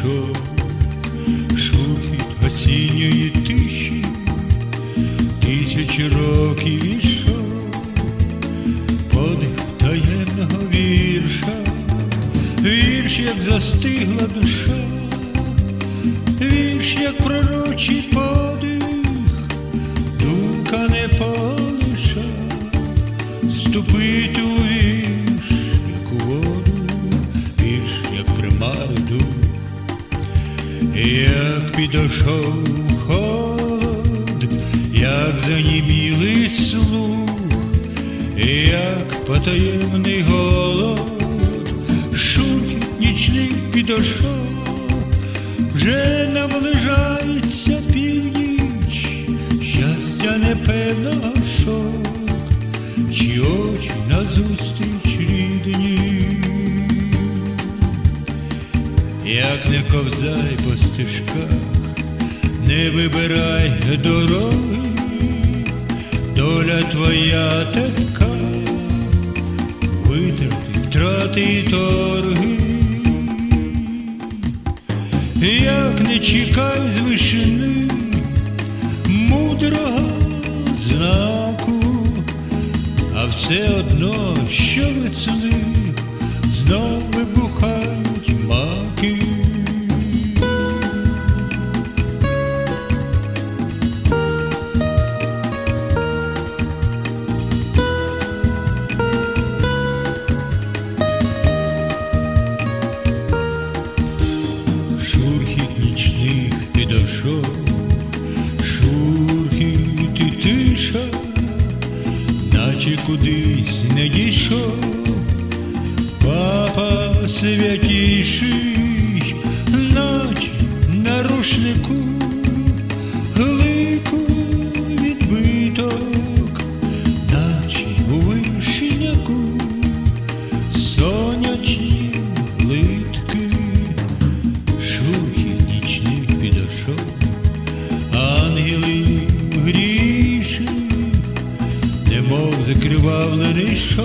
пішов, шухід осінньої тиші, тисячі років ішов, подих таємного вірша, вірш, як застигла душа, вірш, як пророчий подих, думка не полиша, ступить у вірш, як у воду, вірш, як примару дух. Як підошов холод, як занімілий слух, як потаємний голод, шурхіт нічний підошов, вже наближається північ, щастя непевного шок, чи очі назустріч як не ковзай по стежках, не вибирай дороги, доля твоя така, витрати, втрати і торги, як не чекай з вишини мудрого знаку, а все одно, що весни наче кудись не дійшов. Папа святіший, наче на немов шов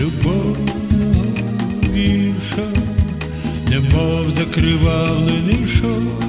любовного вірша, немов закривавлений шов.